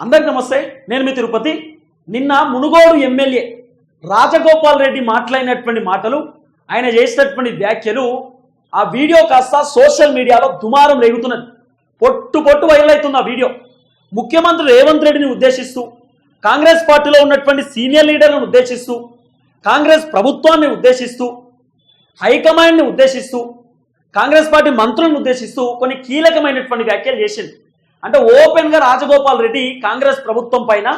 అందరికి నమస్తే నేను మీ తిరుపతి. నిన్న మునుగోడు ఎమ్మెల్యే రాజగోపాల్ రెడ్డి మాట్లాడినటువంటి మాటలు ఆయన చేసినటువంటి వ్యాఖ్యలు ఆ వీడియో కాస్త సోషల్ మీడియాలో దుమారం రేగుతున్నది. పొట్టు పొట్టు వైరల్ అవుతుంది ఆ వీడియో. ముఖ్యమంత్రి రేవంత్ రెడ్డిని ఉద్దేశిస్తూ కాంగ్రెస్ పార్టీలో ఉన్నటువంటి సీనియర్ లీడర్లను ఉద్దేశిస్తూ కాంగ్రెస్ ప్రభుత్వాన్ని ఉద్దేశిస్తూ హైకమాండ్ని ఉద్దేశిస్తూ కాంగ్రెస్ పార్టీ మంత్రులను ఉద్దేశిస్తూ కొన్ని కీలకమైనటువంటి వ్యాఖ్యలు చేసింది. అంటే ఓపెన్గా రాజగోపాల్ రెడ్డి కాంగ్రెస్ ప్రభుత్వం పైన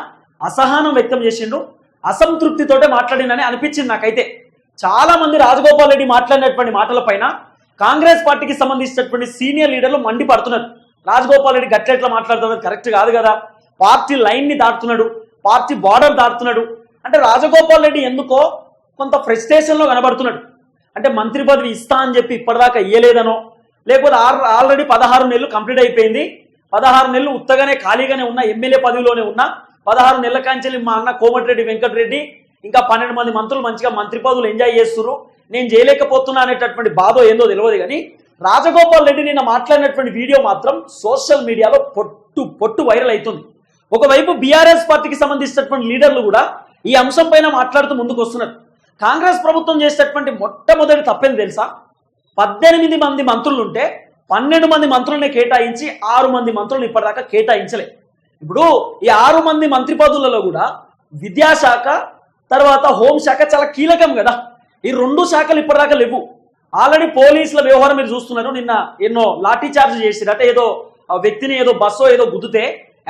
అసహనం వ్యక్తం చేసిండు. అసంతృప్తితోటే మాట్లాడిందని అనిపించింది నాకైతే. చాలా మంది రాజగోపాల్ రెడ్డి మాట్లాడినటువంటి మాటల పైన కాంగ్రెస్ పార్టీకి సంబంధించినటువంటి సీనియర్ లీడర్లు మండిపడుతున్నారు. రాజగోపాల్ రెడ్డి గట్లెట్లా మాట్లాడుతున్నది కరెక్ట్ కాదు కదా. పార్టీ లైన్ని దాటుతున్నాడు. Party border దాటుతున్నాడు. అంటే రాజగోపాల్ రెడ్డి ఎందుకో కొంత ఫ్రస్ట్రేషన్లో కనబడుతున్నాడు. అంటే మంత్రి పదవి ఇస్తా అని చెప్పి ఇప్పటిదాకా ఇయ్యలేదనో లేకపోతే ఆల్రెడీ పదహారు నెలలు కంప్లీట్ అయిపోయింది. పదహారు నెలలు ఉత్తగానే ఖాళీగానే ఉన్న ఎమ్మెల్యే పదవిలోనే ఉన్న పదహారు నెలల కాంచెల్లి మా అన్న కోమటిరెడ్డి వెంకటరెడ్డి ఇంకా పన్నెండు మంది మంత్రులు మంచిగా మంత్రి పదవులు ఎంజాయ్ చేస్తున్నారు నేను చేయలేకపోతున్నా అనేటటువంటి బాధ ఏందో తెలియదు కానీ రాజగోపాల్ రెడ్డి నిన్న మాట్లాడినటువంటి వీడియో మాత్రం సోషల్ మీడియాలో పొట్టు పొట్టు వైరల్ అవుతుంది ఒకవైపు బీఆర్ఎస్ పార్టీకి సంబంధించినటువంటి లీడర్లు కూడా ఈ అంశం పైన మాట్లాడుతూ ముందుకు వస్తున్నారు. కాంగ్రెస్ ప్రభుత్వం చేసేటటువంటి మొట్టమొదటి తప్పేది తెలుసా? పద్దెనిమిది మంది మంత్రులు ఉంటే పన్నెండు మంది మంత్రుల్ని కేటాయించి ఆరు మంది మంత్రులు ఇప్పటిదాకా కేటాయించలే. ఇప్పుడు ఈ ఆరు మంది మంత్రి పదవులలో కూడా విద్యాశాఖ తర్వాత హోంశాఖ చాలా కీలకం కదా. ఈ రెండు శాఖలు ఇప్పటిదాకా లేవు. ఆల్రెడీ పోలీసుల వ్యవహారం మీరు చూస్తున్నారు. నిన్న ఎన్నో లాఠీ చార్జ్ చేసిరట ఏదో ఆ వ్యక్తిని ఏదో బస్సో ఏదో గుద్దితే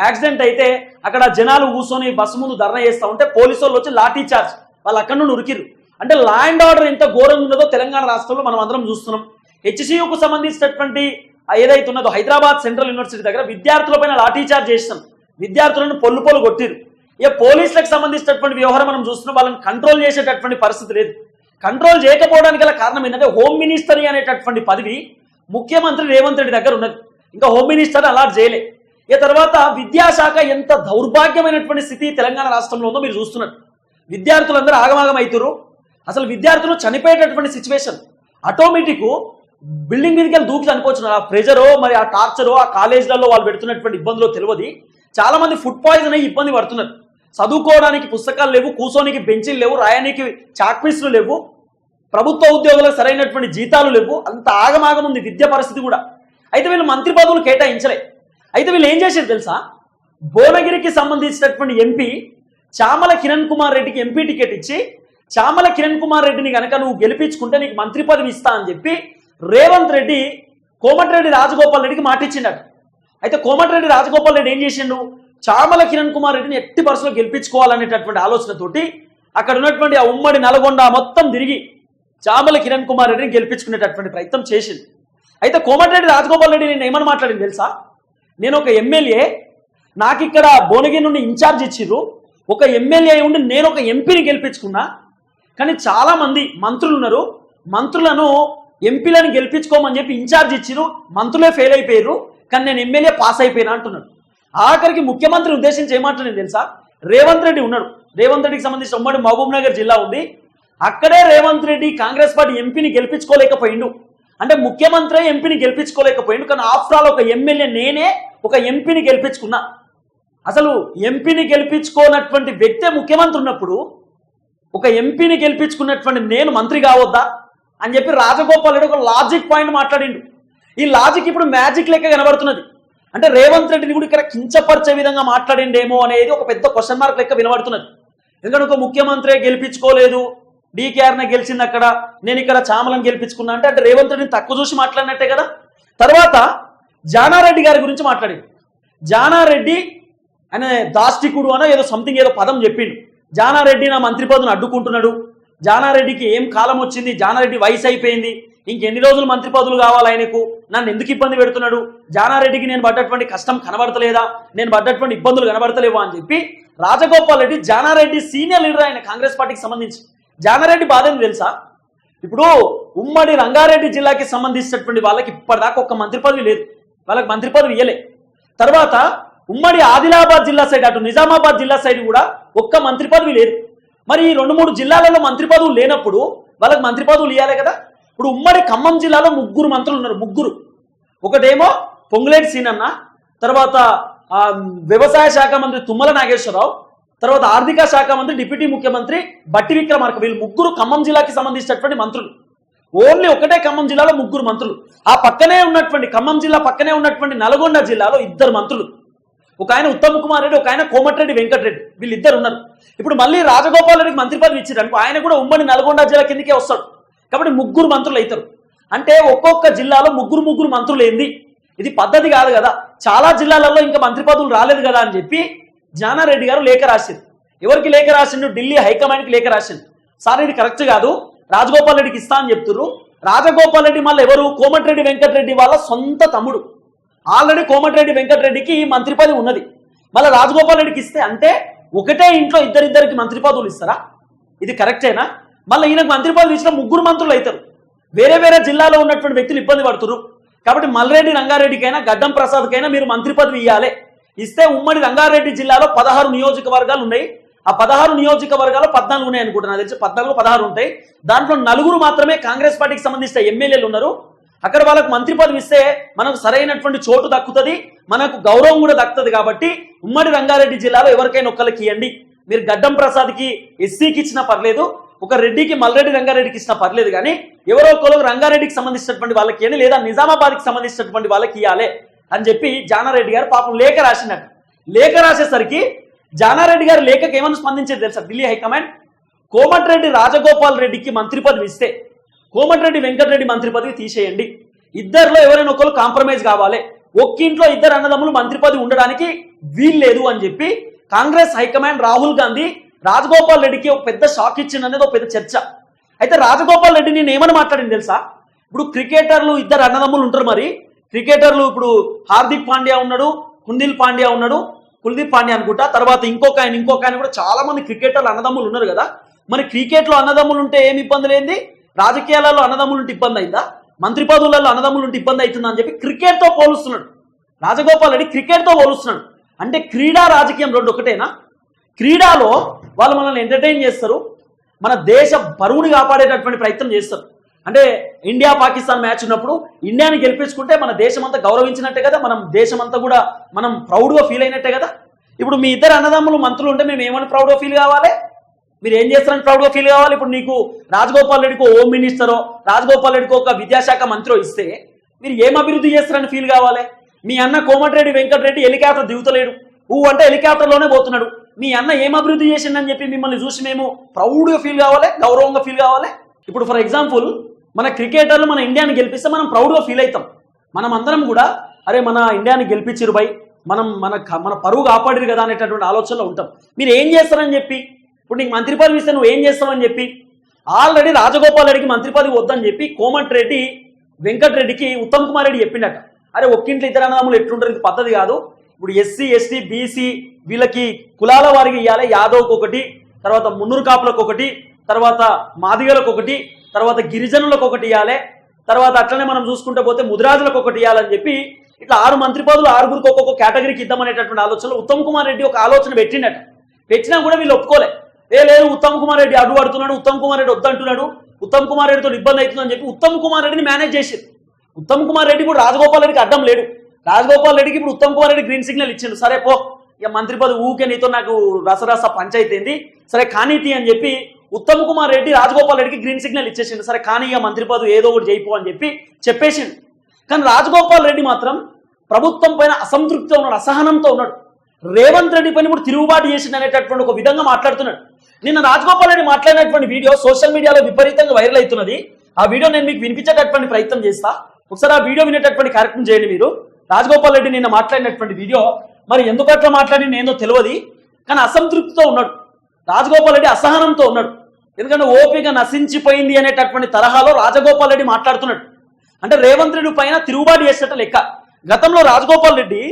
యాక్సిడెంట్ అయితే అక్కడ జనాలు కూర్చొని బస్సు ముందు ధర్నా చేస్తా ఉంటే పోలీసు వాళ్ళు వచ్చి లాఠీ చార్జ్. వాళ్ళు అక్కడ నుండి ఉరికిరు అంటే లా అండ్ ఆర్డర్ ఎంత ఘోరంగా ఉన్నదో తెలంగాణ రాష్ట్రంలో మనం అందరం చూస్తున్నాం. హెచ్సియుకు సంబంధించినటువంటి ఏదైతే ఉన్నదో హైదరాబాద్ సెంట్రల్ యూనివర్సిటీ దగ్గర విద్యార్థులపైన లాఠీ చార్జ్ చేసినాం. విద్యార్థులను పొల్లు పొల్లు కొట్టిరు. ఇక పోలీసులకు సంబంధించినటువంటి వ్యవహారం మనం చూస్తున్న. వాళ్ళని కంట్రోల్ చేసేటటువంటి పరిస్థితి లేదు. కంట్రోల్ చేయకపోవడానికి గల కారణం ఏంటంటే హోమ్ మినిస్టరీ అనేటటువంటి పదవి ముఖ్యమంత్రి రేవంత్ రెడ్డి దగ్గర ఉన్నది. ఇంకా హోమ్ మినిస్టర్ అలాట్ చేయలే. ఇక తర్వాత విద్యాశాఖ ఎంత దౌర్భాగ్యమైనటువంటి స్థితి తెలంగాణ రాష్ట్రంలో ఉందో మీరు చూస్తున్నారు. విద్యార్థులందరూ ఆగమాగం అసలు విద్యార్థులు చనిపోయేటటువంటి సిచ్యువేషన్ ఆటోమేటిక్ బిల్డింగ్ మీదకి వెళ్ళి దూకి చనిపోతున్నారు. ఆ ప్రెజరో మరి ఆ టార్చరో ఆ కాలేజీలలో వాళ్ళు పెడుతున్నటువంటి ఇబ్బందులు తెలియదు చాలా మంది ఫుడ్ పాయిజన్ అయ్యి ఇబ్బంది పడుతున్నారు. చదువుకోవడానికి పుస్తకాలు లేవు కూర్చోనికి బెంచీలు లేవు రాయడానికి చాక్పీసులు లేవు ప్రభుత్వ ఉద్యోగులకు సరైనటువంటి జీతాలు లేవు అంత ఆగమాగం ఉంది విద్య పరిస్థితి కూడా. అయితే వీళ్ళు మంత్రి పదవులు కేటాయించలే. అయితే వీళ్ళు ఏం చేశారు తెలుసా? భువనగిరికి సంబంధించినటువంటి ఎంపీ చామల కిరణ్ కుమార్ రెడ్డికి ఎంపీ టికెట్ ఇచ్చి చామల కిరణ్ కుమార్ రెడ్డిని కనుక నువ్వు గెలిపించుకుంటే నీకు మంత్రి పదవి ఇస్తా అని చెప్పి రేవంత్ రెడ్డి కోమటిరెడ్డి రాజగోపాల్ రెడ్డికి మాటిచ్చిండట అయితే కోమటిరెడ్డి రాజగోపాల్ రెడ్డి ఏం చేసిండు? చామల కిరణ్ కుమార్ రెడ్డిని ఎట్టి పరిస్థితుల్లో గెలిపించుకోవాలనేటటువంటి ఆలోచనతోటి అక్కడ ఉన్నటువంటి ఆ ఉమ్మడి నల్గొండ మొత్తం తిరిగి చామల కిరణ్ కుమార్ రెడ్డిని గెలిపించుకునేటటువంటి ప్రయత్నం చేసింది. అయితే కోమటిరెడ్డి రాజగోపాల్ రెడ్డి నేను ఏమని మాట్లాడింది తెలుసా? నేను ఒక ఎమ్మెల్యే నాకు ఇక్కడ భువనగిరి నుండి ఇన్ఛార్జ్ ఇచ్చిర్రు. ఒక ఎమ్మెల్యే ఉండి నేను ఒక ఎంపీని గెలిపించుకున్నా. కానీ చాలామంది మంత్రులు ఉన్నారు. మంత్రులను ఎంపీలను గెలిపించుకోమని చెప్పి ఇన్ఛార్జ్ ఇచ్చిరు మంత్రులే ఫెయిల్ అయిపోయారు కానీ నేను ఎమ్మెల్యే పాస్ అయిపోయినా అంటున్నాడు. ఆఖరికి ముఖ్యమంత్రిని ఉద్దేశించి ఏమంటున్నాను తెలుసా? రేవంత్ రెడ్డి ఉన్నాడు. రేవంత్ రెడ్డికి సంబంధించి ఉమ్మడి మహబూబ్ నగర్ జిల్లా ఉంది. అక్కడే రేవంత్ రెడ్డి కాంగ్రెస్ పార్టీ ఎంపీని గెలిపించుకోలేకపోయిండు. అంటే ముఖ్యమంత్రి ఎంపీని గెలిపించుకోలేకపోయిండు కానీ ఆఫ్టర్ ఆల్ ఒక ఎమ్మెల్యే నేనే ఒక ఎంపీని గెలిపించుకున్నా. అసలు ఎంపీని గెలిపించుకోనటువంటి వ్యక్తే ముఖ్యమంత్రి ఉన్నప్పుడు ఒక ఎంపీని గెలిపించుకున్నటువంటి నేను మంత్రి కావద్దా? అని చెప్పి రాజగోపాల్ రెడ్డి ఒక లాజిక్ పాయింట్ మాట్లాడిండు. ఈ లాజిక్ ఇప్పుడు మ్యాజిక్ లెక్క కనబడుతున్నది. అంటే రేవంత్ రెడ్డిని కూడా ఇక్కడ కించపరిచే విధంగా మాట్లాడిండేమో అనేది ఒక పెద్ద క్వశ్చన్ మార్క్ లెక్క వినబడుతున్నది. ఎందుకంటే ఒక ముఖ్యమంత్రి గెలిపించుకోలేదు. డీకేఆర్నే గెలిచింది అక్కడ. నేను ఇక్కడ చామలను గెలిపించుకున్నా. అంటే అంటే రేవంత్ రెడ్డిని తక్కువ చూసి మాట్లాడినట్టే కదా. తర్వాత జానారెడ్డి గారి గురించి మాట్లాడింది జానారెడ్డి అనే దాష్టికుడు అనో ఏదో సంథింగ్ ఏదో పదం చెప్పిండు. జానారెడ్డి నా మంత్రి పదవిని అడ్డుకుంటున్నాడు. జానారెడ్డికి ఏం కాలం వచ్చింది? జానారెడ్డి వయసు అయిపోయింది. ఇంకెన్ని రోజులు మంత్రి పదవులు కావాలి ఆయనకు? నన్ను ఎందుకు ఇబ్బంది పెడుతున్నాడు? జానారెడ్డికి నేను పడ్డటువంటి కష్టం కనబడతలేదా? నేను పడ్డటువంటి ఇబ్బందులు కనబడతలేవా అని చెప్పి రాజగోపాల్ రెడ్డి జానారెడ్డి సీనియర్ లీడర్ ఆయన కాంగ్రెస్ పార్టీకి సంబంధించి. జానారెడ్డి బాధ ఏంది తెలుసా? ఇప్పుడు ఉమ్మడి రంగారెడ్డి జిల్లాకి సంబంధించినటువంటి వాళ్ళకి ఇప్పటిదాకా ఒక్క మంత్రి పదవి లేదు. వాళ్ళకి మంత్రి పదవి ఇయ్యలే. తర్వాత ఉమ్మడి ఆదిలాబాద్ జిల్లా సైడ్ అటు నిజామాబాద్ జిల్లా సైడ్ కూడా ఒక్క మంత్రి పదవి లేదు. మరి ఈ రెండు మూడు జిల్లాలలో మంత్రి పదవులు లేనప్పుడు వాళ్ళకి మంత్రి పదవులు ఇవ్వాలి కదా? ఇప్పుడు ఉమ్మడి ఖమ్మం జిల్లాలో ముగ్గురు మంత్రులు ఉన్నారు ముగ్గురు. ఒకటేమో పొంగులేటి సీనన్న తర్వాత వ్యవసాయ శాఖ మంత్రి తుమ్మల నాగేశ్వరరావు తర్వాత ఆర్థిక శాఖ మంత్రి డిప్యూటీ ముఖ్యమంత్రి బట్టి విక్రమార్క. వీళ్ళు ముగ్గురు ఖమ్మం జిల్లాకి సంబంధించినటువంటి మంత్రులు. ఓన్లీ ఒకటే ఖమ్మం జిల్లాలో ముగ్గురు మంత్రులు. ఆ పక్కనే ఉన్నటువంటి ఖమ్మం జిల్లా పక్కనే ఉన్నటువంటి నల్గొండ జిల్లాలో ఇద్దరు మంత్రులు. ఒక ఆయన ఉత్తమ్ కుమార్ రెడ్డి ఒక ఆయన కోమటిరెడ్డి వెంకటరెడ్డి వీళ్ళిద్దరు ఉన్నారు. ఇప్పుడు మళ్ళీ రాజగోపాల్ రెడ్డికి మంత్రి పదవి ఇచ్చారు అనుకో ఆయన కూడా ఉమ్మడి నల్గొండ జిల్లా కిందకే వస్తాడు. కాబట్టి ముగ్గురు మంత్రులు అవుతారు. అంటే ఒక్కొక్క జిల్లాలో ముగ్గురు ముగ్గురు మంత్రులు ఏంది? ఇది పద్ధతి కాదు కదా. చాలా జిల్లాలలో ఇంకా మంత్రి పదవులు రాలేదు కదా అని చెప్పి జానారెడ్డి గారు లేఖ రాసింది ఎవరికి లేఖ రాసిండు? ఢిల్లీ హైకమాండ్కి లేఖ రాసిండు. సార్ ఇది కరెక్ట్ కాదు. రాజగోపాల్ రెడ్డికి ఇస్తా అని చెప్తున్నారు రాజగోపాల్ రెడ్డి మళ్ళీ ఎవరు? కోమటిరెడ్డి వెంకటరెడ్డి వాళ్ళ సొంత తమ్ముడు. ఆల్రెడీ కోమటిరెడ్డి వెంకటరెడ్డికి మంత్రి పదవి ఉన్నది. మళ్ళీ రాజగోపాల్ రెడ్డికి ఇస్తే అంటే ఒకటే ఇంట్లో ఇద్దరిద్దరికి మంత్రి పదవులు ఇస్తారా? ఇది కరెక్టేనా మళ్ళీ ఈయనకు మంత్రి పదవి ఇచ్చిన ముగ్గురు మంత్రులు అవుతారు. వేరే వేరే జిల్లాలో ఉన్నటువంటి వ్యక్తులు ఇబ్బంది పడుతున్నారు. కాబట్టి మల్రెడ్డి రంగారెడ్డికైనా గడ్డం ప్రసాద్కైనా మీరు మంత్రి పదవి ఇవ్వాలి ఇస్తే ఉమ్మడి రంగారెడ్డి జిల్లాలో పదహారు నియోజకవర్గాలు ఉన్నాయి. ఆ పదహారు నియోజకవర్గాలు పద్నాలుగు ఉన్నాయి అనుకుంటున్నా తెలిసి పద్నాలుగు పదహారు ఉంటాయి. దాంట్లో నలుగురు మాత్రమే కాంగ్రెస్ పార్టీకి సంబంధించిన ఎమ్మెల్యేలు ఉన్నారు. అక్కడ వాళ్ళకు మంత్రి పదవి ఇస్తే మనకు సరైనటువంటి చోటు దక్కుతుంది మనకు గౌరవం కూడా దక్కుతుంది కాబట్టి ఉమ్మడి రంగారెడ్డి జిల్లాలో ఎవరికైనా ఒక్కరికి ఇవ్వండి మీరు గడ్డం ప్రసాద్కి ఎస్సీకి ఇచ్చినా పర్లేదు ఒక రెడ్డికి మల్రెడ్డి రంగారెడ్డికి ఇచ్చినా పర్లేదు కానీ ఎవరో ఒకరు రంగారెడ్డికి సంబంధించినటువంటి వాళ్ళకి ఇవ్వండి లేదా నిజామాబాద్కి సంబంధించినటువంటి వాళ్ళకి ఇవ్వాలి అని చెప్పి జానారెడ్డి గారు పాపం లేఖ రాసినట్టు లేఖ రాసేసరికి జానారెడ్డి గారు లేఖకి ఏమని స్పందించేది తెలుసా? ఢిల్లీ హైకమాండ్? కోమటిరెడ్డి రాజగోపాల్ రెడ్డికి మంత్రి పదవి ఇస్తే కోమటిరెడ్డి వెంకటరెడ్డి మంత్రి పదవి తీసేయండి. ఇద్దరిలో ఎవరైనా ఒకరు కాంప్రమైజ్ కావాలి. ఒక్కింట్లో ఇద్దరు అన్నదమ్ములు మంత్రి పదవి ఉండడానికి వీల్లేదు అని చెప్పి కాంగ్రెస్ హైకమాండ్ రాహుల్ గాంధీ రాజగోపాల్ రెడ్డికి ఒక పెద్ద షాక్ ఇచ్చింది అనేది ఒక పెద్ద చర్చ. అయితే రాజగోపాల్ రెడ్డి నేను ఏమని మాట్లాడింది తెలుసా? ఇప్పుడు క్రికెటర్లు ఇద్దరు అన్నదమ్ములు ఉంటారు మరి. క్రికెటర్లు ఇప్పుడు హార్దిక్ పాండ్యా ఉన్నాడు కుందిల్ పాండ్యా ఉన్నాడు కుల్దీప్ పాండ్యా అనుకుంటా. తర్వాత ఇంకొక ఆయన ఇంకొక ఆయన కూడా చాలా మంది క్రికెటర్లు అన్నదమ్ములు ఉన్నారు కదా. మరి క్రికెట్లో అన్నదమ్ములు ఉంటే ఏమి ఇబ్బంది లేని రాజకీయాలలో అన్నదమ్ములు ఉంటే ఇబ్బంది అయిందా మంత్రి పదవులలో అన్నదమ్ములు ఉంటే ఇబ్బంది అవుతుందా అని చెప్పి క్రికెట్తో పోలుస్తున్నాడు. రాజగోపాల్ రెడ్డి క్రికెట్తో పోలుస్తున్నాడు. అంటే క్రీడా రాజకీయం రెండు ఒకటేనా? క్రీడాలో వాళ్ళు మనల్ని ఎంటర్టైన్ చేస్తారు. మన దేశ పరువుని కాపాడేటటువంటి ప్రయత్నం చేస్తారు. అంటే ఇండియా పాకిస్తాన్ మ్యాచ్ ఉన్నప్పుడు ఇండియాని గెలిపించుకుంటే మన దేశం అంతా గౌరవించినట్టే కదా మనం దేశం అంతా కూడా మనం ప్రౌడ్గా ఫీల్ అయినట్టే కదా. ఇప్పుడు మీ ఇద్దరు అన్నదమ్ములు మంత్రులు ఉంటే మేము ఏమని ప్రౌడ్గా ఫీల్ కావాలి? మీరు ఏం చేస్తారని ప్రౌడ్గా ఫీల్ కావాలి? ఇప్పుడు నీకు రాజగోపాల్ రెడ్డికి హోమ్ మినిస్టరో రాజగోపాల్ రెడ్డికి ఒక విద్యాశాఖ మంత్రో ఇస్తే మీరు ఏం అభివృద్ధి చేస్తారని ఫీల్ కావాలి? మీ అన్న కోమటిరెడ్డి వెంకటరెడ్డి హెలికాప్టర్ దిగుతలేడు. ఊ అంటే హెలికాప్టర్లోనే పోతున్నాడు. మీ అన్న ఏం అభివృద్ధి చేసిందని చెప్పి మిమ్మల్ని చూసి మేము ప్రౌడ్గా ఫీల్ కావాలి? గౌరవంగా ఫీల్ కావాలి? ఇప్పుడు ఫర్ ఎగ్జాంపుల్ మన క్రికెటర్లు మన ఇండియాని గెలిపిస్తే మనం ప్రౌడ్గా ఫీల్ అవుతాం. మనం అందరం కూడా అరే మన ఇండియాని గెలిపించిరు బై మనం మన మన పరువు కాపాడిరు కదా అనేటటువంటి ఆలోచనలో ఉంటాం. మీరు ఏం చేస్తారని చెప్పి? ఇప్పుడు నీకు మంత్రి పదవి ఇస్తే నువ్వు ఏం చేస్తావని చెప్పి ఆల్రెడీ రాజగోపాల్ రెడ్డికి మంత్రి పదవి వద్దని చెప్పి కోమటిరెడ్డి వెంకటరెడ్డికి ఉత్తమ్ కుమార్ రెడ్డి చెప్పిండట. అరే ఒక్కింట్లో ఇతర అన్నదమ్ములు ఎట్లుంటారు? ఇది పద్ధతి కాదు. ఇప్పుడు ఎస్సీ ఎస్టీ బీసీ వీళ్ళకి కులాల వారికి ఇవ్వాలి యాదవ్కి ఒకటి తర్వాత మున్నూరు కాపులకు ఒకటి తర్వాత మాదిగలకు ఒకటి తర్వాత గిరిజనులకు ఒకటి ఇవ్వాలి తర్వాత అట్లనే మనం చూసుకుంటే పోతే ముదిరాజులకు ఒకటి ఇవ్వాలని చెప్పి ఇట్లా ఆరు మంత్రి పదవులు ఆరుగురికి ఒక్కొక్క కేటగిరీకి ఇద్దామనేటటువంటి ఆలోచనలో ఉత్తమ్ కుమార్ రెడ్డి ఒక ఆలోచన పెట్టిండట. పెట్టినా కూడా వీళ్ళు ఒప్పుకోలే. ఏ లేదు ఉత్తమ్ కుమార్ రెడ్డి అడ్డు పడుతున్నాడు ఉత్తమ్ కుమార్ రెడ్డి వద్దంటున్నాడు ఉత్తమ్ కుమార్ రెడ్డితో ఇబ్బంది అవుతుందని చెప్పి ఉత్తమ్ కుమార్ రెడ్డిని మేనేజ్ చేసింది. ఉత్తమ్ కుమార్ రెడ్డి ఇప్పుడు రాజగోపాల్ రెడ్డికి అడ్డం లేడు. రాజగోపాల్ రెడ్డికి ఇప్పుడు ఉత్తమ్ కుమార్ రెడ్డి గ్రీన్ సిగ్నల్ ఇచ్చిండు. సరే పో ఇక మంత్రి పదవి ఊకే నీతో నాకు రసరస పంచాయతీ సరే కానీతి అని చెప్పి ఉత్తమ్ కుమార్ రెడ్డి రాజగోపాల్ రెడ్డికి గ్రీన్ సిగ్నల్ ఇచ్చేసిండు. సరే కానీ ఇక మంత్రి పదవి ఏదో ఒకటి చేయిపో అని చెప్పి చెప్పేసిండు. కానీ రాజగోపాల్ రెడ్డి మాత్రం ప్రభుత్వం పైన అసంతృప్తితో ఉన్నాడు అసహనంతో ఉన్నాడు. రేవంత్ రెడ్డి పైన ఇప్పుడు తిరుగుబాటు చేసిండు అనేటటువంటి ఒక విధంగా మాట్లాడుతున్నాడు. నిన్న రాజగోపాల్ రెడ్డి మాట్లాడినటువంటి వీడియో సోషల్ మీడియాలో విపరీతంగా వైరల్ అవుతున్నది. ఆ వీడియో నేను మీకు వినిపించేటటువంటి ప్రయత్నం చేస్తా. ఒకసారి ఆ వీడియో వినేటటువంటి కార్యక్రమం చేయండి మీరు. రాజగోపాల్ రెడ్డి నిన్న మాట్లాడినటువంటి వీడియో మరి ఎందుకు అట్లా మాట్లాడి నేనో తెలియదు. కానీ అసంతృప్తితో ఉన్నాడు. రాజగోపాల్ రెడ్డి అసహనంతో ఉన్నాడు. ఎందుకంటే ఓపిక నశించిపోయింది అనేటటువంటి తరహాలో రాజగోపాల్ రెడ్డి మాట్లాడుతున్నాడు. అంటే రేవంత్ రెడ్డి పైన తిరుగుబాటు చేసేట లెక్క. గతంలో రాజగోపాల్ రెడ్డి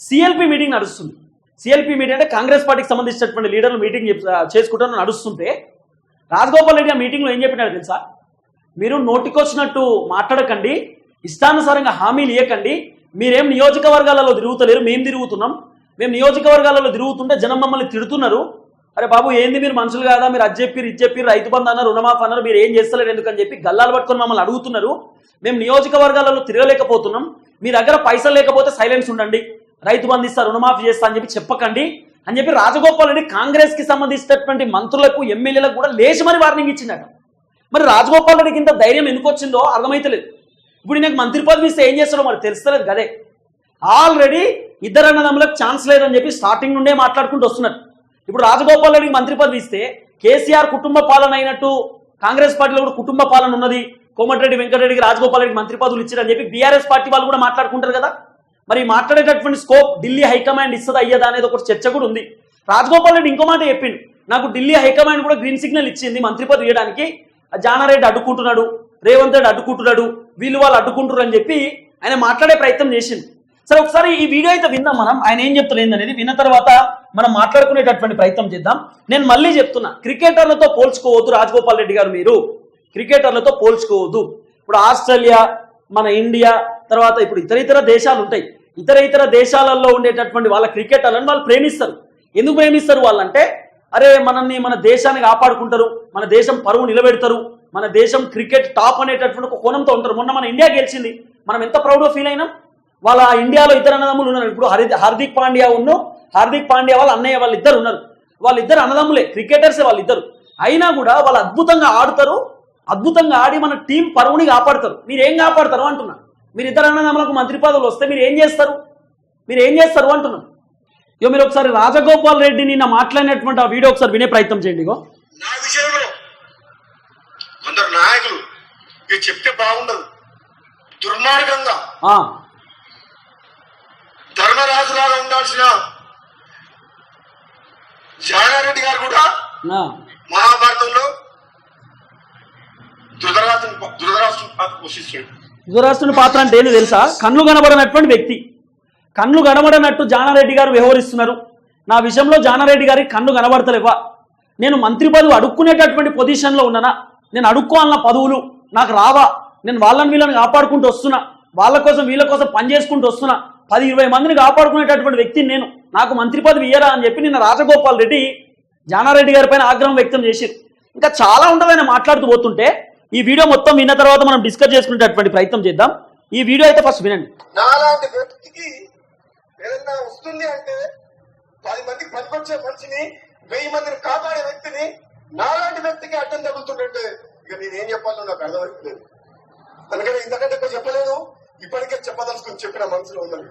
సిఎల్పి మీటింగ్ నడుస్తుంది. సిఎల్పి మీటింగ్ అంటే కాంగ్రెస్ పార్టీకి సంబంధించినటువంటి లీడర్లు మీటింగ్ చేసుకుంటూ నడుస్తుంటే రాజగోపాల్ రెడ్డి ఆ మీటింగ్లో ఏం చెప్పినాడు తెలుసా? మీరు నోటికొచ్చినట్టు మాట్లాడకండి ఇష్టానుసారంగా హామీలు ఇవ్వకండి మీరేం నియోజకవర్గాలలో తిరుగుతలేరు మేము తిరుగుతున్నాం. మేము నియోజకవర్గాలలో తిరుగుతుంటే జనం మమ్మల్ని తిడుతున్నారు. అరే బాబు ఏంది మీరు మనుషులు కాదా? మీరు అది చెప్పి ఇది చెప్పి రైతు బంధు అన్నారు రుణమాఫ్ అన్నారు మీరు ఏం చేస్తలేరు ఎందుకని చెప్పి గల్లాలు పట్టుకొని మమ్మల్ని అడుగుతున్నారు. మేము నియోజకవర్గాలలో తిరగలేకపోతున్నాం. మీ దగ్గర పైసలు లేకపోతే సైలెన్స్ ఉండండి. రైతు బంధు ఇస్తా రుణమాఫీ చేస్తా అని చెప్పి చెప్పకండి. అని చెప్పి రాజగోపాల్ రెడ్డి కాంగ్రెస్కి సంబంధించినటువంటి మంత్రులకు ఎమ్మెల్యేలకు కూడా లేచి మరి వార్నింగ్ ఇచ్చిందట మరి రాజగోపాల్ రెడ్డికి ఇంత ధైర్యం ఎందుకు వచ్చిందో అర్థమైతలేదు. ఇప్పుడు నాకు మంత్రి పదవి ఇస్తే ఏం చేస్తాడో మరి తెలుస్తలేదు కదే ఆల్రెడీ ఇద్దరు అన్నదమ్ములకు ఛాన్స్ లేదని చెప్పి స్టార్టింగ్ నుండే మాట్లాడుకుంటూ వస్తున్నారు. ఇప్పుడు రాజగోపాల్ రెడ్డికి మంత్రి పదవి ఇస్తే కేసీఆర్ కుటుంబ పాలన అయినట్టు కాంగ్రెస్ పార్టీలో కూడా కుటుంబ పాలన ఉన్నది. కోమటిరెడ్డి వెంకటరెడ్డికి రాజగోపాల్ రెడ్డికి మంత్రి పదవులు ఇచ్చారని చెప్పి బీఆర్ఎస్ పార్టీ వాళ్ళు కూడా మాట్లాడుకుంటారు కదా. మరి మాట్లాడేటటువంటి స్కోప్ ఢిల్లీ హైకమాండ్ ఇస్తుందా అయ్యదా అనేది ఒక చర్చ కూడా ఉంది. రాజగోపాల్ రెడ్డి ఇంకో మాట చెప్పిండు. నాకు ఢిల్లీ హైకమాండ్ కూడా గ్రీన్ సిగ్నల్ ఇచ్చింది మంత్రి పదవి ఇవ్వడానికి. జానారెడ్డి అడ్డుకుంటున్నాడు రేవంత్ రెడ్డి అడ్డుకుంటున్నాడు వీళ్ళు వాళ్ళు అడ్డుకుంటున్నారు అని చెప్పి ఆయన మాట్లాడే ప్రయత్నం చేసింది సరే ఒకసారి ఈ వీడియో అయితే విందాం మనం. ఆయన ఏం చెప్తలేదు అనేది విన్న తర్వాత మనం మాట్లాడుకునేటటువంటి ప్రయత్నం చేద్దాం. నేను మళ్ళీ చెప్తున్నా క్రికెటర్లతో పోల్చుకోవద్దు రాజగోపాల్ రెడ్డి గారు మీరు. క్రికెటర్లతో పోల్చుకోవద్దు. ఇప్పుడు ఆస్ట్రేలియా మన ఇండియా తర్వాత ఇప్పుడు ఇతర ఇతర దేశాలు ఉంటాయి. ఇతర ఇతర దేశాలలో ఉండేటటువంటి వాళ్ళ క్రికెటర్లను వాళ్ళు ప్రేమిస్తారు. ఎందుకు ప్రేమిస్తారు వాళ్ళంటే అరే మనల్ని మన దేశాన్ని కాపాడుకుంటారు మన దేశం పరువు నిలబెడతారు మన దేశం క్రికెట్ టాప్ అనేటటువంటి ఒక కోణంతో ఉంటారు. మొన్న మన ఇండియా గెలిచింది. మనం ఎంత ప్రౌడ్గా ఫీల్ అయినాం? వాళ్ళ ఇండియాలో ఇతర అన్నదమ్ములు ఉన్నారు. ఇప్పుడు హరి హార్దిక్ పాండ్యా ఉన్ను హార్దిక్ పాండ్యా వాళ్ళ అన్నయ్య వాళ్ళు ఇద్దరు ఉన్నారు. వాళ్ళిద్దరు అన్నదమ్ములే క్రికెటర్సే వాళ్ళిద్దరు. అయినా కూడా వాళ్ళు అద్భుతంగా ఆడతారు అద్భుతంగా ఆడి మన టీం పరువుని కాపాడతారు. మీరు ఏం కాపాడతారు అంటున్నారు మీరు ఇద్దరు అన్నదమ్ములకు మంత్రి పదవులు వస్తే మీరు ఏం చేస్తారు? మీరు ఏం చేస్తారు అంటున్నాను. ఇగో మీరు ఒకసారి రాజగోపాల్ రెడ్డి నిన్న మాట్లాడినటువంటి ఆ వీడియో ఒకసారి వినే ప్రయత్నం చేయండి ఇగో. నా విషయంలో కొందరు నాయకులు ఇది చెప్తే బాగుండదు. దుర్మార్గంగా ఆ, ధర్మరాజులాగా ఉండాల్సిన జానారెడ్డి గారు కూడా నా, మహాభారతంలో ధృతరాష్ట్రం ధృతరాష్ట్రం పాత్ర పోషిస్తాడు. యువరాష్ట్రుని పాత్ర అంటే ఏంటి తెలుసా? కళ్ళు కనబడనటువంటి వ్యక్తి. కళ్ళు కనబడనట్టు జానారెడ్డి గారు వ్యవహరిస్తున్నారు. నా విషయంలో జానారెడ్డి గారికి కళ్ళు కనబడతలేవా? నేను మంత్రి పదవి అడుక్కునేటటువంటి పొజిషన్లో ఉన్నానా? నేను అడుక్కోవాలన్న పదవులు నాకు రావా? నేను వాళ్ళని వీళ్ళని కాపాడుకుంటూ వస్తున్నా. వాళ్ళ కోసం వీళ్ళ కోసం పని చేసుకుంటూ వస్తున్నా. పది ఇరవై మందిని కాపాడుకునేటటువంటి వ్యక్తిని నేను. నాకు మంత్రి పదవి ఇయ్యరా అని చెప్పి నిన్న రాజగోపాల్ రెడ్డి జానారెడ్డి గారి పైన ఆగ్రహం వ్యక్తం చేశారు. ఇంకా చాలా ఉండవైనా మాట్లాడుతూ పోతుంటే ఈ వీడియో మొత్తం విన్న తర్వాత మనం డిస్కస్ చేసుకునేటటువంటి ప్రయత్నం చేద్దాం. ఈ వీడియో అయితే ఫస్ట్ వినండి. నాలాంటి వ్యక్తికి ఏదైనా వస్తుంది అంటే పది మందికి పనికొచ్చే మనిషిని వెయ్యి మందిని కాపాడే వ్యక్తిని నాలాంటి వ్యక్తికి అడ్డం తగులుతుంటే ఇక నేనేం చెప్పాలో నాకు అర్థమైపోలేదు అందుకని ఇంతకంటే ఎక్కువ చెప్పలేదు. ఇప్పటికే చెప్పదలుచుకుని చెప్పిన మనసులో ఉన్నది.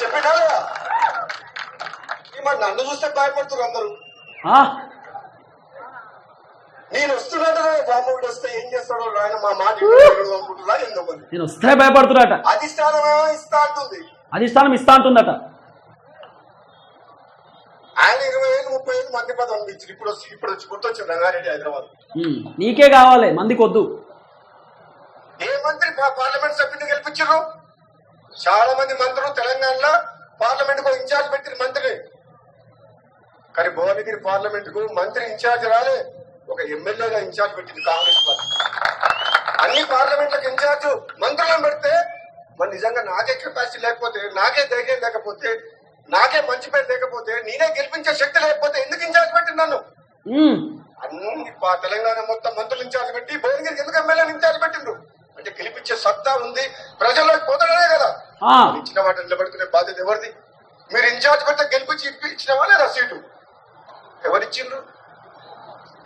చెప్పినా మరి నన్ను చూస్తే భయపడుతున్నారు అందరూ. నేను వస్తున్నాడనే బాబుడు వస్తే ఏం చేస్తాడో ఆయన మా మాట అనుకుంటున్నా నేను వస్తే భయపడుతున్నాట అధిష్టానమేమో ఇస్తా అంటుంది. అధిష్టానం ఇస్తా అంటుందట. ఆయన ఇరవై ఏళ్ళు ముప్పై ఏళ్ళు మంత్రి పదవి అనిపించింది ఇప్పుడు వచ్చి ఇప్పుడు వచ్చి గుర్తొచ్చింది రంగారెడ్డి హైదరాబాద్. నీకే కావాలి మందికి వద్దు ఏ మంత్రి పార్లమెంట్ సభ్యుని గెలిపించారు? చాలా మంది మంత్రులు తెలంగాణలో పార్లమెంట్కు ఇన్ఛార్జ్ పెట్టిన మంత్రి. కానీ భువనగిరి పార్లమెంట్కు మంత్రి ఇన్ఛార్జ్ రాలే. ఒక ఎమ్మెల్యేగా ఇన్ఛార్జ్ పెట్టింది కాంగ్రెస్ పార్టీ. అన్ని పార్లమెంట్లకు ఇన్ఛార్జ్ మంత్రులను పెడితే మరి నిజంగా నాకే కెపాసిటీ లేకపోతే నాకే ధైర్యం లేకపోతే నాకే మంచి పేరు లేకపోతే నేనే గెలిపించే శక్తి లేకపోతే ఎందుకు ఇన్ఛార్జ్ పెట్టింది నన్ను? అన్ని తెలంగాణ మొత్తం మంత్రులు ఇన్ఛార్జ్ పెట్టి భువనగిరికి ఎందుకు ఎమ్మెల్యేని ఇన్ఛార్జ్ పెట్టిండ్రు? అంటే గెలిపించే సత్తా ఉంది ప్రజల్లోకి పోతాడే కదా. ఇచ్చిన మాట నిలబెట్టుకునే బాధ్యత ఎవరిది? మీరు ఇన్ఛార్జ్ పెడితే గెలిపించి ఇచ్చినావా లేదా సీటు? ఎవరిచ్చిండ్రు?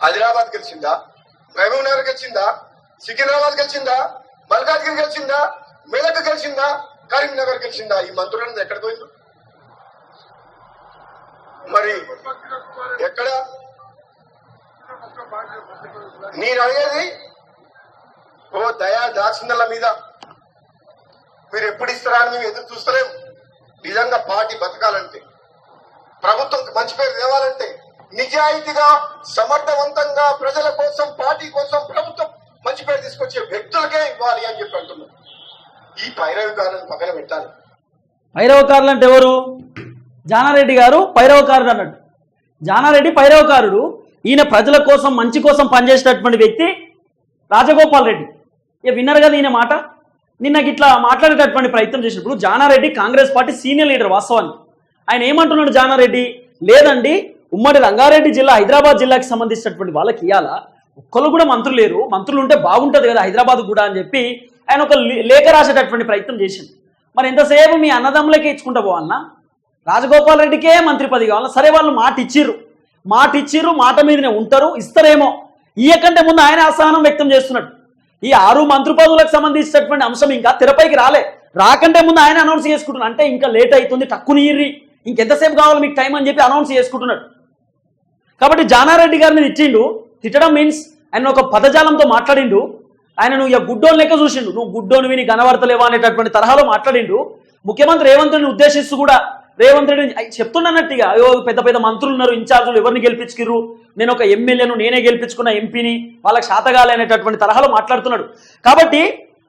ఆదిలాబాద్ గెలిచిందా మహబూబ్ నగర్ గెలిచిందా సికింద్రాబాద్ గెలిచిందా మల్కాజ్గిరి గెలిచిందా మెదక్ గెలిచిందా కరీంనగర్ గెలిచిందా ఈ మంత్రులను ఎక్కడ పోయిండ్రు మరి ఎక్కడ? నేను అడిగేది ఓ దయా దాక్షిణ్యాల మీద. మీరు ఎప్పుడు ఇస్తారా అని మేము ఎదురు చూస్తలేం. నిజంగా పార్టీ బతకాలంటే ప్రభుత్వం మంచి పేరు తేవాలంటే నిజాయితీగా సమర్థవంతంగా ప్రజల కోసం పార్టీ కోసం ప్రభుత్వం మంచి పేరు తీసుకొచ్చే వ్యక్తులకే ఇవ్వాలి అని చెప్పి అంటున్నాం ఈ పైరవికారాన్ని పక్కన పెట్టాలి. పైరవకారులు అంటే ఎవరు? జానారెడ్డి గారు పైరవకారుడు అన్నట్టు. జానారెడ్డి పైరవకారుడు. ఈయన ప్రజల కోసం మంచి కోసం పనిచేసేటటువంటి వ్యక్తి రాజగోపాల్ రెడ్డి. ఇక విన్నారు కదా ఈయన మాట? నిన్న ఇట్లా మాట్లాడేటటువంటి ప్రయత్నం చేసినప్పుడు Janareddy Congress party senior leader వాస్తవానికి. ఆయన ఏమంటున్నాడు జానారెడ్డి? లేదండి ఉమ్మడి రంగారెడ్డి జిల్లా హైదరాబాద్ జిల్లాకి సంబంధించినటువంటి వాళ్ళకి ఇవ్వాలా ఒక్కరు కూడా మంత్రులు లేరు. మంత్రులు ఉంటే బాగుంటుంది కదా హైదరాబాద్ కూడా అని చెప్పి ఆయన ఒక లే- లేఖ రాసేటటువంటి ప్రయత్నం చేసింది మరి ఎంతసేపు మీ అన్నదమ్ములకే ఇచ్చుకుంటా పోవాలన్నా? రాజగోపాల్ రెడ్డికే మంత్రి పది కావాలన్నా? సరే వాళ్ళు మాట ఇచ్చిర్రు మాట ఇచ్చిర్రు మాట మీదనే ఉంటారు ఇస్తారేమో. ఈయకంటే ముందు ఆయన అసహనం వ్యక్తం చేస్తున్నాడు. ఈ ఆరు మంత్రి పదవులకు సంబంధించినటువంటి అంశం ఇంకా తెరపైకి రాలే. రాకంటే ముందు ఆయన అనౌన్స్ చేసుకుంటున్నాడు. అంటే ఇంకా లేట్ అవుతుంది టక్కుని ఇర్రి ఇంకెంతసేపు కావాలి మీకు టైం అని చెప్పి అనౌన్స్ చేసుకుంటున్నాడు. కాబట్టి జానారెడ్డి గారిని తిట్టిండు. తిట్టడం మీన్స్ ఆయన ఒక పదజాలంతో మాట్లాడిండు. ఆయన నువ్వు ఇక గుడ్డోని లెక్క చూసిండు. నువ్వు గుడ్డోని విని కనబడతలేవా అనేటటువంటి తరహాలో మాట్లాడిండు. ముఖ్యమంత్రి రేవంత్ రెడ్డిని ఉద్దేశిస్తూ కూడా రేవంత్ రెడ్డి అయ్ చెప్తున్నట్టుగా అయ్యో పెద్ద పెద్ద మంత్రులు ఉన్నారు ఇన్ఛార్జులు ఎవరిని గెలిపించుకిర్రు నేను ఒక ఎమ్మెల్యేను నేనే గెలిపించుకున్న ఎంపీని వాళ్ళకి శాతగాలి అనేటటువంటి తరహాలో మాట్లాడుతున్నాడు. కాబట్టి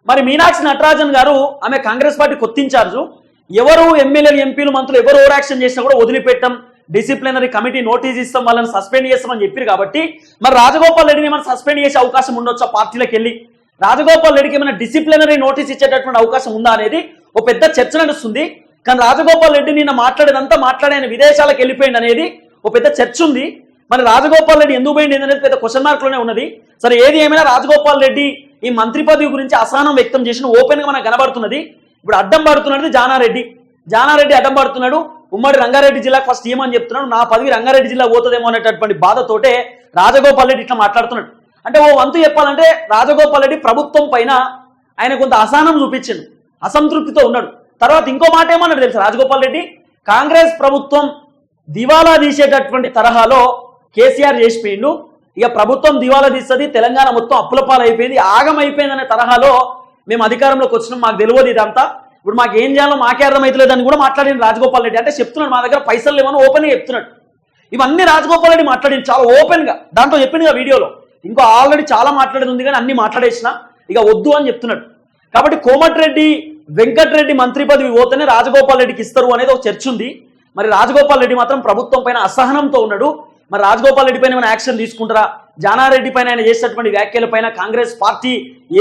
మరి మీనాక్షి నటరాజన్ గారు ఆమె కాంగ్రెస్ పార్టీ కొత్త ఇన్ఛార్జు ఎవరు ఎమ్మెల్యేలు ఎంపీలు మంత్రులు ఎవరు ఓవర్ యాక్షన్ చేసినా కూడా వదిలిపెట్టం డిసిప్లినరీ కమిటీ నోటీస్ ఇస్తాం వాళ్ళని సస్పెండ్ చేస్తామని చెప్పారు కాబట్టి మరి రాజగోపాల్ రెడ్డిని ఏమైనా సస్పెండ్ చేసే అవకాశం ఉండొచ్చా పార్టీలకు వెళ్ళి? రాజగోపాల్ రెడ్డికి ఏమైనా డిసిప్లినరీ నోటీస్ ఇచ్చేటటువంటి అవకాశం ఉందా అనేది ఒక పెద్ద చర్చ నడుస్తుంది. కానీ రాజగోపాల్ రెడ్డి నిన్న మాట్లాడేదంతా మాట్లాడే విదేశాలకు వెళ్ళిపోయింది అనేది ఒక పెద్ద చర్చ ఉంది. మరి రాజగోపాల్ రెడ్డి ఎందుకు పోయింది అనేది పెద్ద క్వశ్చన్ మార్క్లోనే ఉన్నది. సరే ఏది ఏమైనా రాజగోపాల్ రెడ్డి ఈ మంత్రి పదవి గురించి అసహనం వ్యక్తం చేసిన ఓపెన్గా మనకు కనబడుతున్నది. ఇప్పుడు అడ్డం పడుతున్నది జానారెడ్డి. జానారెడ్డి అడ్డం పడుతున్నాడు. ఉమ్మడి రంగారెడ్డి జిల్లాకు ఫస్ట్ ఏమని చెప్తున్నాడు. నా పదవి రంగారెడ్డి జిల్లా పోతుందేమో అనేటటువంటి బాధతోటే రాజగోపాల్ రెడ్డి ఇట్లా మాట్లాడుతున్నాడు. అంటే ఓ వంతు చెప్పాలంటే రాజగోపాల్ రెడ్డి ప్రభుత్వం పైన ఆయన కొంత అసహనం చూపించిండు. అసంతృప్తితో ఉన్నాడు. తర్వాత ఇంకో మాట ఏమన్నాడు తెలుసు రాజగోపాల్ రెడ్డి? కాంగ్రెస్ ప్రభుత్వం దివాలా తీసేటటువంటి తరహాలో కేసీఆర్ చేసిపోయిండు. ఇక ప్రభుత్వం దివాలా తీస్తుంది తెలంగాణ మొత్తం అప్పుల పాలైపోయింది ఆగమైపోయింది అనే తరహాలో మేము అధికారంలోకి వచ్చినాం మాకు తెలియదు ఇదంతా. ఇప్పుడు మాకు ఏం చేయాలో మాకే అర్థమవుతలేదు అని కూడా మాట్లాడింది రాజగోపాల్ రెడ్డి. అంటే చెప్తున్నాడు మా దగ్గర పైసలు లేవని ఓపెన్గా చెప్తున్నాడు. ఇవన్నీ రాజగోపాల్ రెడ్డి మాట్లాడింది చాలా ఓపెన్గా. దాంట్లో చెప్పింది వీడియోలో. ఇంకో ఆల్రెడీ చాలా మాట్లాడేది ఉంది కానీ అన్ని మాట్లాడేసిన. ఇక వద్దు అని చెప్తున్నాడు. కాబట్టి కోమటిరెడ్డి వెంకటరెడ్డి మంత్రి పదవి పోతేనే రాజగోపాల్ రెడ్డికి ఇస్తారు అనేది ఒక చర్చ ఉంది. మరి రాజగోపాల్ రెడ్డి మాత్రం ప్రభుత్వం పైన అసహనంతో ఉన్నాడు. మరి రాజగోపాల్ రెడ్డి పైన ఏమైనా యాక్షన్ తీసుకుంటారా? జానారెడ్డి పైన ఆయన చేసినటువంటి వ్యాఖ్యల పైన కాంగ్రెస్ పార్టీ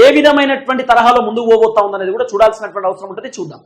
ఏ విధమైనటువంటి తరహాలో ముందుకు పోబోతా ఉందనేది కూడా చూడాల్సినటువంటి అవసరం ఉంటుంది. చూద్దాం.